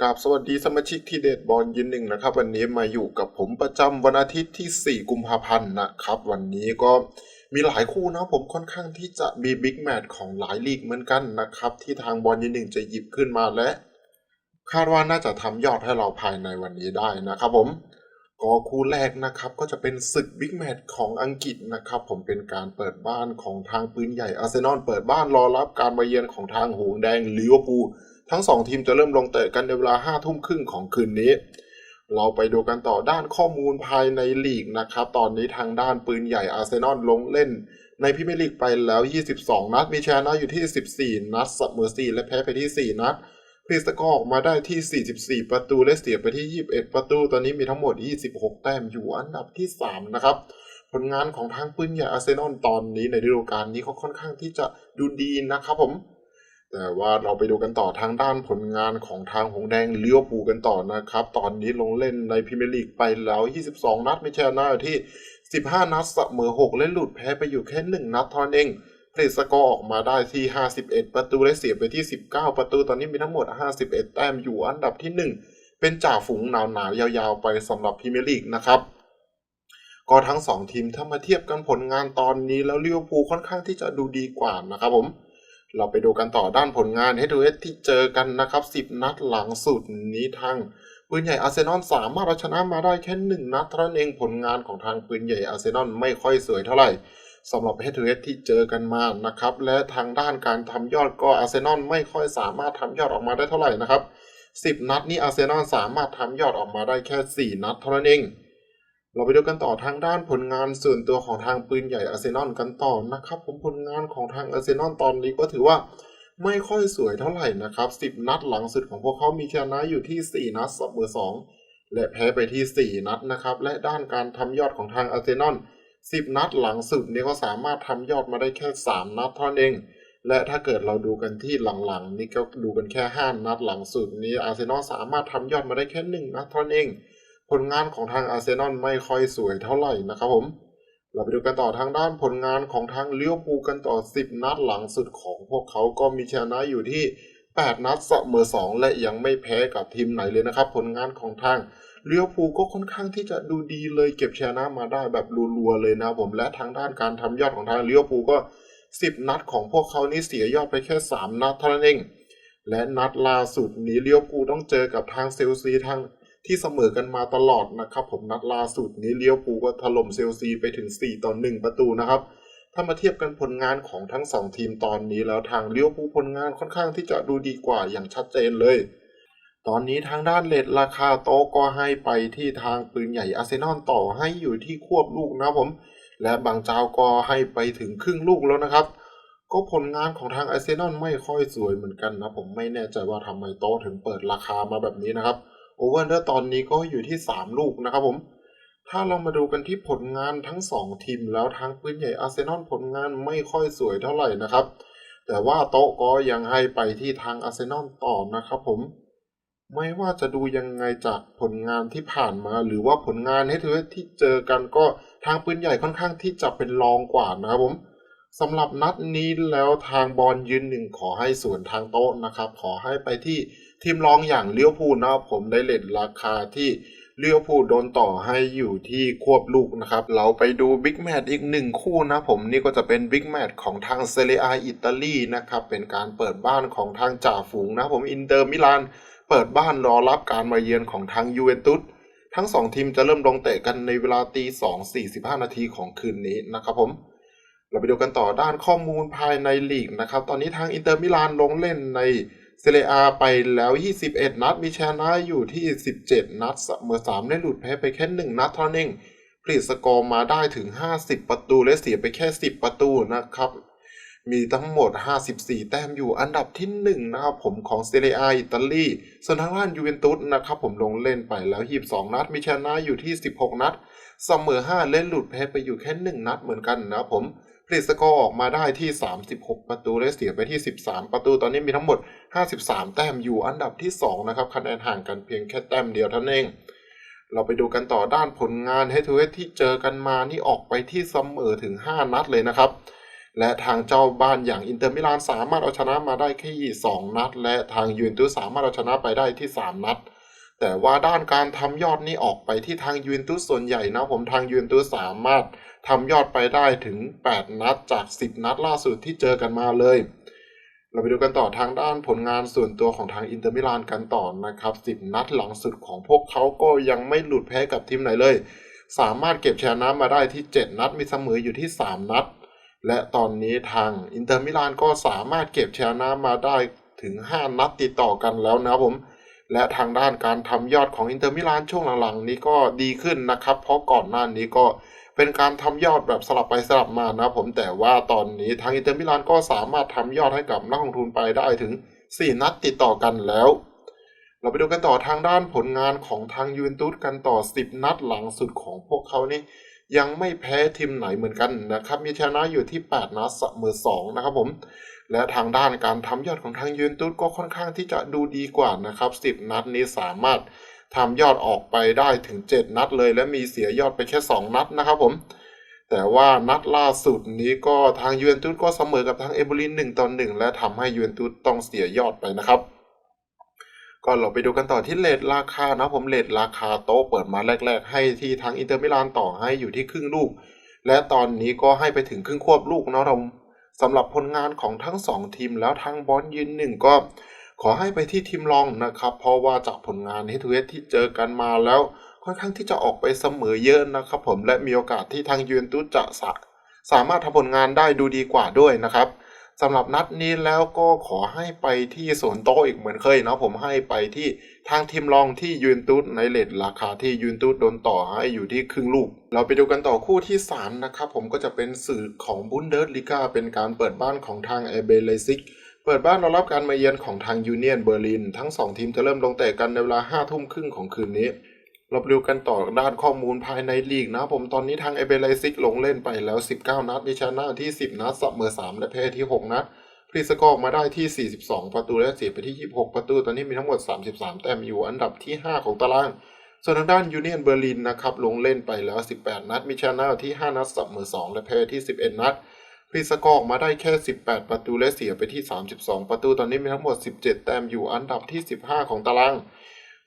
กราบสวัสดีสมาชิกที่เดดบอลยืนหนึ่งนะครับ วันนี้มาอยู่กับผมประจำวันอาทิตย์ที่ 4 กุมภาพันธ์นะครับ วันนี้ก็มีหลายคู่นะผมค่อนข้างที่จะมีบิ๊กแมตช์ของหลายลีกเหมือนกันนะครับ ที่ทางบอลยืนหนึ่งจะหยิบขึ้นมาและ คาดว่าน่าจะทำยอดให้เราภายในวันนี้ได้นะครับผมก็คู่แรกนะครับก็จะเป็นศึกบิ๊กแมตช์ของอังกฤษนะครับ ผมเป็นการเปิดบ้านของทางปืนใหญ่อาร์เซนอลเปิดบ้านรอรับการมาเยือนของทางหงแดงลิเวอร์พูล ทั้งสองทีมจะเริ่มลงเตะกันในเวลา5ทุ่มครึ่งของคืนนี้ เราไปดูกันต่อด้านข้อมูลภายในลีกนะครับ ตอนนี้ทางด้านปืนใหญ่อาร์เซนอลลงเล่น ในพรีเมียร์ลีกไปแล้ว 22 นัด มีชนะอยู่ที่ 14 นัดเสมอ4และแพ้ไปที่ 4 นัดพรีสกอออกมาได้ที่ 44 ประตูและเสียไปที่ 21 ประตู ตอนนี้มีทั้งหมด 26 แต้มอยู่อันดับที่ 3 นะครับ ผลงานของทางปืนใหญ่อาร์เซนอลตอนนี้ในฤดูกาลนี้เขาค่อนข้างที่จะดูดีนะครับผม แต่ว่าเราไปดูกันต่อทางด้านผลงานของทางหงแดงเลี้ยวปูกันต่อนะครับ ตอนนี้ลงเล่นในพรีเมียร์ลีกไปแล้ว 22 นัดไม่ชนะที่ 15 นัดเสมอ6และหลุดแพ้ไปอยู่แค่ 1 นัดเท่านั้นเองผลิตสกอร์ออกมาได้ที่ 51 ประตูและเสียไปที่ 19 ประตู ตอนนี้มีทั้งหมด 51 แต้มอยู่อันดับที่ 1 เป็นจ่าฝูงหนาวๆ ยาวๆ ไปสำหรับพรีเมียร์ลีกนะครับก็ทั้ง 2 ทีมถ้ามาเทียบกันผลงานตอนนี้แล้วลิเวอร์พูลค่อนข้างที่จะดูดีกว่านะครับผม เราไปดูกันต่อด้านผลงาน Head to Head ที่เจอกันนะครับ 10 นัดหลังสุดนี้ทางปืนใหญ่อาร์เซนอลสามารถเอาชนะมาได้แค่1นัดเท่านั้นเองผลงานของทางปืนใหญ่อาร์เซนอลไม่ค่อยสวยเท่าไหร่สำหรับ Head to Head ที่เจอกันมานะครับ และทางด้านการทำยอดก็อาร์เซนอลไม่ค่อยสามารถทำยอดออกมาได้เท่าไหร่นะครับ 10 นัดนี้อาร์เซนอลสามารถทำยอดออกมาได้แค่ 4 นัดเท่านั้นเอง เราไปดูกันต่อทางด้านผลงานส่วนตัวของทางปืนใหญ่อาร์เซนอลกันต่อนะครับ ผมผลงานของทางอาร์เซนอลตอนนี้ก็ถือว่าไม่ค่อยสวยเท่าไหร่นะครับ 10 นัดหลังสุดของพวกเขามีชนะอยู่ที่ 4 นัดเสมอ2และแพ้ไปที่ 4 นัดนะครับ และด้านการทำยอดของทางอาร์เซนอล10 นัดหลังสุดเนี่ยก็สามารถทำยอดมาได้แค่ 3 นัดเท่านั้นเอง และถ้าเกิดเราดูกันที่หลังๆ นี่ก็ดูกันแค่ 5 นัดหลังสุดนี้อาร์เซนอลสามารถทำยอดมาได้แค่ 1 นัดเท่านั้นเอง ผลงานของทางอาร์เซนอลไม่ค่อยสวยเท่าไหร่นะครับผม เราไปดูกันต่อทางด้านผลงานของทางเลี้ยวภูกันต่อ 10 นัดหลังสุดของพวกเขาก็มีชนะอยู่ที่ 8 นัดเสมอ2 และยังไม่แพ้กับทีมไหนเลยนะครับ ผลงานของทางเลี้ยวภูก็ค่อนข้างที่จะดูดีเลยเก็บชนะมาได้แบบรัวๆเลยนะผมและทางด้านการทำยอดของทางเลี้ยวภูก็ 10 นัดของพวกเขานี่เสียยอดไปแค่ 3 นัดเท่านั้นเองและนัดล่าสุดนี้เลี้ยวภูต้องเจอกับทางเซลซีทาง ที่เสมอกันมาตลอดนะครับ ผมนัดล่าสุดนี้เลี้ยวปูก็ถล่มเซลซีไปถึง 4 ต่อ 1 ประตูนะครับ ถ้ามาเทียบกันผลงานของทั้ง 2 ทีมตอนนี้แล้วทางเลี้ยวปูผลงานค่อนข้างที่จะดูดีกว่าอย่างชัดเจนเลย ตอนนี้ทางด้านเลทราคาโต๊ะก็ให้ไปที่ทางปืนใหญ่อาร์เซนอลต่อให้อยู่ที่ควบลูกนะครับผม และบางเจ้าก็ให้ไปถึงครึ่งลูกแล้วนะครับก็ผลงานของทางอาร์เซนอลไม่ค่อยสวยเหมือนกันนะ ผมไม่แน่ใจว่าทำไมโต๊ะถึงเปิดราคามาแบบนี้นะครับ โอเวอร์เดอร์ตอนนี้ก็อยู่ที่ 3 ลูกนะครับผม ถ้าเรามาดูกันที่ผลงานทั้ง 2 ทีมแล้วทางปืนใหญ่อาร์เซนอลผลงานไม่ค่อยสวยเท่าไหร่นะครับ แต่ว่าโต๊ะก็ยังให้ไปที่ทางอาร์เซนอลต่อนะครับผม ไม่ว่าจะดูยังไงจากผลงานที่ผ่านมา หรือว่าผลงานให้ถือที่เจอกันก็ทางปืนใหญ่ค่อนข้างที่จะเป็นรองกว่านะครับผมสำหรับนัดนี้แล้วทางบอลยืนหนึ่งขอให้ส่วนทางโต๊ะนะครับ ขอให้ไปที่ ทีมรองอย่างเลี้ยวพูนะครับผมได้เลทราคาที่เลี้ยวพูโดนต่อให้อยู่ที่ควบลูกนะครับ เราไปดูบิ๊กแมตช์อีกหนึ่งคู่นะผมนี่ก็จะเป็นบิ๊กแมตช์ของทางเซเรียอิตาลีนะครับ เป็นการเปิดบ้านของทางจ่าฝูงนะผมอินเตอร์มิลานเปิดบ้านรอรับการมาเยือนของทางยูเวนตุสทั้งสองทีมจะเริ่มลงเตะกันในเวลาตีสองสี่สิบห้านาทีของคืนนี้นะครับผม เราไปดูกันต่อด้านข้อมูลภายในลีกนะครับ ตอนนี้ทางอินเตอร์มิลานลงเล่นใน เซเรียไปแล้ว 21 นัด มีชนะอยู่ที่ 17 นัดเสมอ3และหลุดแพ้ไปแค่ 1 นัดเท่านั้นเองผลิตสกอร์มาได้ถึง 50 ประตูและเสียไปแค่ 10 ประตูนะครับ มีทั้งหมด 54 แต้มอยู่อันดับที่ 1 นะครับผมของเซเรียอิตาลีส่วนทางด้านยูเวนตุสนะครับผมลงเล่นไปแล้ว 22 นัด มีชนะอยู่ที่ 16 นัด เสมอ 5 เล่นหลุดแพ้ไปอยู่แค่ 1 นัดเหมือนกันนะครับผม ผลิตสกอร์ออกมาได้ที่ 36 ประตูและเสียไปที่ 13 ประตู ตอนนี้มีทั้งหมด 53 แต้มอยู่อันดับที่ 2 นะครับคะแนนห่างกันเพียงแค่แต้มเดียวเท่านั้นเอง เราไปดูกันต่อด้านผลงาน Head to Head ที่เจอกันมานี่ออกไปที่เสมอถึง 5 นัดเลยนะครับ และทางเจ้าบ้านอย่างอินเตอร์มิลานสามารถเอาชนะมาได้แค่2นัด และทางยูเวนตุสสามารถเอาชนะไปได้ที่ 3 นัด แต่ว่าด้านการทำยอดนี่ออกไปที่ทางยูเวนตุสส่วนใหญ่นะผมทางยูเวนตุสสามารถทำยอดไปได้ถึง 8 นัดจาก 10 นัดล่าสุดที่เจอกันมาเลย เราไปดูกันต่อทางด้านผลงานส่วนตัวของทางอินเตอร์มิลานกันต่อนะครับ 10 นัดหลังสุดของพวกเขาก็ยังไม่หลุดแพ้กับทีมไหนเลย สามารถเก็บชนะมาได้ที่ 7 นัดมีเสมออยู่ที่ 3 นัด และตอนนี้ทางอินเตอร์มิลานก็สามารถเก็บชนะมาได้ถึง 5 นัดติดต่อกันแล้วนะครับผม และทางด้านการทำยอดของอินเตอร์มิลานช่วงหลังๆ นี้ก็ดีขึ้นนะครับ เพราะก่อนหน้านี้ก็เป็นการทำยอดแบบสลับไปสลับมานะผมแต่ว่าตอนนี้ทางอินเตอร์มิลานก็สามารถทำยอดให้กับนักลงทุนไปได้ถึง 4 นัดติดต่อกันแล้ว เราไปดูกันต่อทางด้านผลงานของทางยูเวนตุสกันต่อ 10 นัดหลังสุดของพวกเขานี่ยังไม่แพ้ทีมไหนเหมือนกันนะครับ มีชนะอยู่ที่ 8 นัดเสมอ2นะครับผม และทางด้านการทำยอดของทางยูเวนตุสก็ค่อนข้างที่จะดูดีกว่านะครับ 10 นัดนี้สามารถทำยอดออกไปได้ถึง 7 นัดเลย และมีเสียยอดไปแค่ 2 นัดนะครับผมแต่ว่านัดล่าสุดนี้ก็ทางยูเวนตุสก็เสมอกับทางเอเบริน1ต่อ1และทำให้ยูเวนตุสต้องเสียยอดไปนะครับ ก็เราไปดูกันต่อที่เลทราคานะผมเลทราคาโต๊ะเปิดมาแรก ๆ ให้ที่ทางอินเตอร์มิลานต่อให้อยู่ที่ครึ่งลูก และตอนนี้ก็ให้ไปถึงครึ่งควบลูกเนาะเรา สำหรับผลงานของทั้ง 2 ทีมแล้วทางบอลยืนหนึ่งก็ขอให้ไปที่ทีมรองนะครับ เพราะว่าจากผลงานเฮทูเที่เจอกันมาแล้ว ค่อนข้างที่จะออกไปเสมอเยอะนะครับ ผมและมีโอกาสที่ทางยูเวนตุสจะสาสามารถทำผลงานได้ดูดีกว่าด้วยนะครับสำหรับนัดนี้แล้วก็ขอให้ไปที่สวนโต๊ะอีกเหมือนเคยนะผมให้ไปที่ ทางทีมรองที่ยูนตุสในเลทราคาที่ยูนตุสโดนต่อให้อยู่ที่ครึ่งลูก เราไปดูกันต่อคู่ที่ 3 นะครับผมก็จะเป็นสื่อของบุนเดสลิก้าเป็นการเปิดบ้านของทางเอเบเลซิกเปิดบ้านรอรับการมาเยือนของทางยูเนียนเบอร์ลิน ทั้ง 2 ทีมจะเริ่มลงเตะกันในเวลา5ทุ่มครึ่งของคืนนี้ เราไปดูกันต่อด้านข้อมูลภายในลีกนะผมตอนนี้ทางเอเบเลซิกลงเล่นไปแล้ว 19 นัดมีชนะที่ 10 นัดเสมอ3และแพ้ที่ 6 นัด รีสกอร์ออกมาได้ที่ 42 ประตูและเสียไปที่ 26 ประตู ตอนนี้มีทั้งหมด 33 แต้มอยู่อันดับที่ 5 ของตาราง ส่วนทางด้านยูเนียนเบอร์ลินนะครับลงเล่นไปแล้ว 18 นัด มีชนะที่ 5 นัดเสมอ2และแพ้ที่ 11 นัดพรีสกอร์ออกมาได้แค่ 18 ประตูและเสียไปที่ 32 ประตู ตอนนี้มีทั้งหมด 17 แต้มอยู่อันดับที่ 15 ของตาราง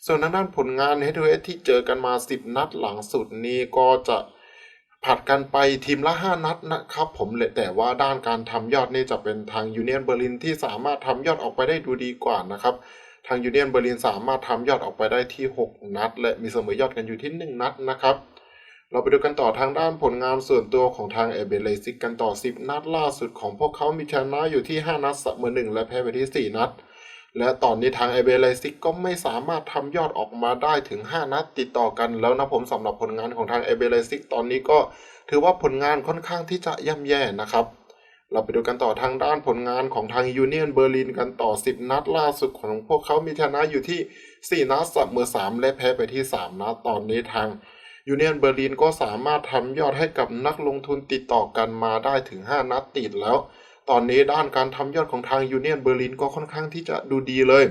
ส่วนทางด้านผลงานเฮดูเฮดที่เจอกันมา 10 นัดหลังสุดนี้ก็จะ ผัดกันไปทีมละ 5 นัดนะครับ ผมเลยแต่ว่าด้านการทำยอดนี่จะเป็นทางยูเนียนเบอร์ลินที่สามารถทำยอดออกไปได้ดูดีกว่านะครับ ทางยูเนียนเบอร์ลินสามารถทำยอดออกไปได้ที่ 6 นัด และมีเสมอยอดกันอยู่ที่ 1 นัดนะครับ เราไปดูกันต่อทางด้านผลงานส่วนตัวของทางเอเบเลซิกกันต่อ 10 นัดล่าสุดของพวกเขามีชนะอยู่ที่ 5 นัดเสมอ1และแพ้ไปที่ 4 นัด และตอนนี้ทางเอเบเลซิกก็ไม่สามารถทำยอดออกมาได้ถึง 5 นัดติดต่อกันแล้วนะผมสำหรับผลงานของทางเอเบเลซิกตอนนี้ก็ถือว่าผลงานค่อนข้างที่จะย่ำแย่นะครับ เราไปดูกันต่อทางด้านผลงานของทางยูเนียนเบอร์ลินกันต่อ 10 นัดล่าสุดของพวกเขามีชนะอยู่ที่ 4 นัดเสมอ3 และแพ้ไปที่ 3 นัดตอนนี้ทางยูเนียนเบอร์ลินก็สามารถทำยอดให้กับนักลงทุนติดต่อกันมาได้ถึง 5 นัดติดแล้ว ตอนนี้ด้านการทำยอดของทางยูเนียนเบอร์ลินก็ค่อนข้างที่จะดูดีเลย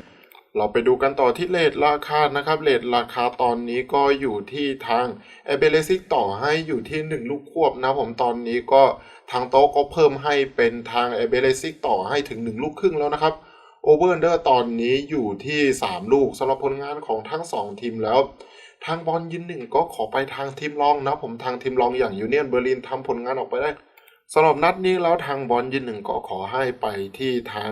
เราไปดูกันต่อที่เลทราคานะครับเลทราคาตอนนี้ก็อยู่ที่ทางเอเบเลซิกต่อให้อยู่ที่ 1 ลูกควบนะผมตอนนี้ก็ทางโต๊ะก็เพิ่มให้เป็นทางเอเบเลซิกต่อให้ถึง 1 ลูกครึ่งแล้วนะครับโอเวอร์เดอร์ตอนนี้อยู่ที่ 3 ลูกสำหรับผลงานของทั้ง 2 ทีมแล้วทางบอลยืนหนึ่งก็ขอไปทางทีมรองนะผมทางทีมรองอย่างยูเนียนเบอร์ลินทำผลงานออกไปได้ สำหรับนัดนี้แล้วทางบอลยืนหนึ่งก็ขอให้ไปที่ทาง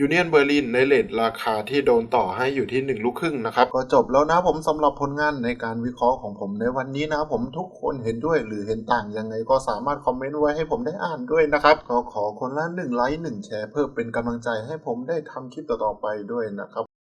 ยูเนียนเบอร์ลินในเลทราคาที่โดนต่อให้อยู่ที่ 1 ลูกครึ่งนะครับ ก็จบแล้วนะผมสำหรับผลงานในการวิเคราะห์ของผมในวันนี้นะผมทุกคนเห็นด้วยหรือเห็นต่างยังไงก็สามารถคอมเมนต์ไว้ให้ผมได้อ่านด้วยนะครับ ก็ขอคนละ1ไลค์1แชร์เพื่อเป็นกำลังใจให้ผมได้ทำคลิปต่อๆไปด้วยนะครับ